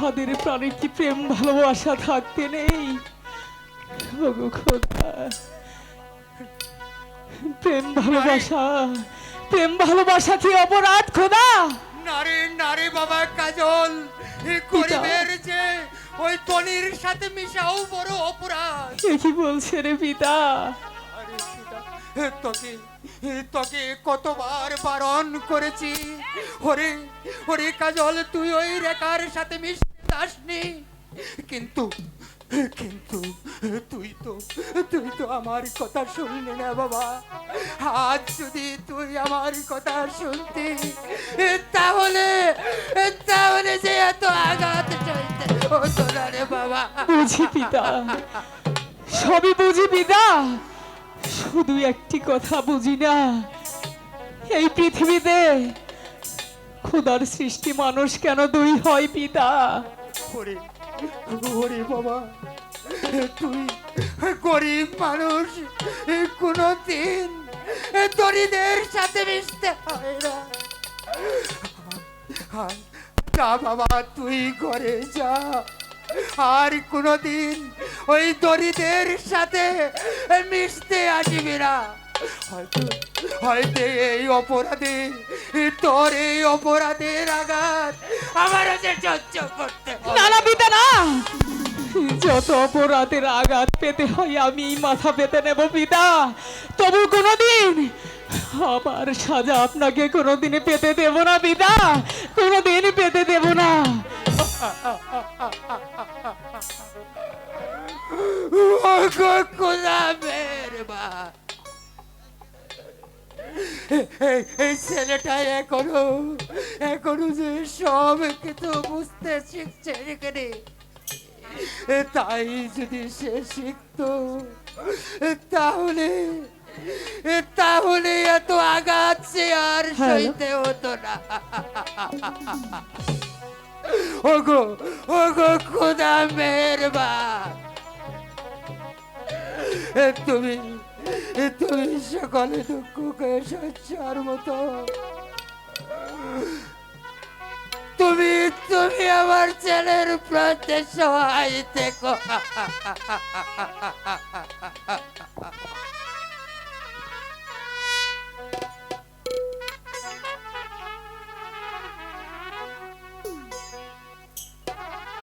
তাদের প্রাণে কি প্রেম ভালোবাসা থাকতে নেই? প্রেম ভালোবাসা প্রেম ভালোবাসা কি অপরাধ খোদা? নারে নারে বাবা কাজল। গরিবের যে ওই তনির সাথে মিশাও বড় অপরাধ। কি বলছে রে পিতা, তোকে তোকে কতবার বারণ করেছি। ওরে ওরে কাজল, তুই ওই রেখার সাথে মিশতে যাসনি কিন্তু কিন্তু তুই তো তুই তো আমার কথা শুনলি না বাবা। আজ যদি তুই আমার কথা শুনতি, তাহলে তাহলে যে এত আঘাত চাইতে হতো না রে বাবা। বুঝি পিতা, সবই বুঝি পিতা। শুধু একটি কথা বুঝি না। এই পৃথিবীতে খোদার সৃষ্টি মানুষ কেন দুই হয়, পিতা? ওরে বাবা, তুই গরিব মানুষ কোনো দিন দরিদের সাথে মিশতে হয় না। যা বাবা, তুই ঘরে যা। আর কোনোদিন ওই দরিদের সাথে মিশতে আসবি না। হয়তো এই অপরাধে, তোর এই অপরাধের আঘাত আমার করতে না যত অপরাধের আঘাত পেতে হয় আমি মাথা পেতে নেব পিতা তবু কোনোদিন আমার সাজা আপনাকে কোনোদিনই পেতে দেব না পিতা কোনোদিন পেতে দেব না। ওগো গোলামের মা এই- ছেলেটা এখনও এখনও যে সব কিছু বুঝতে শিখছে এখানে। তাই যদি সে শিখতো তাহলে তাহলে এত আঘাত সে আর? সইতে হতো না। ওগো ওগো খোদা মেহরবান। তুমি তুমি সকলে দুঃখকে সহ্যার মতো। তুমি তুমি আমার ছেলের প্রতি সহায় থেকো।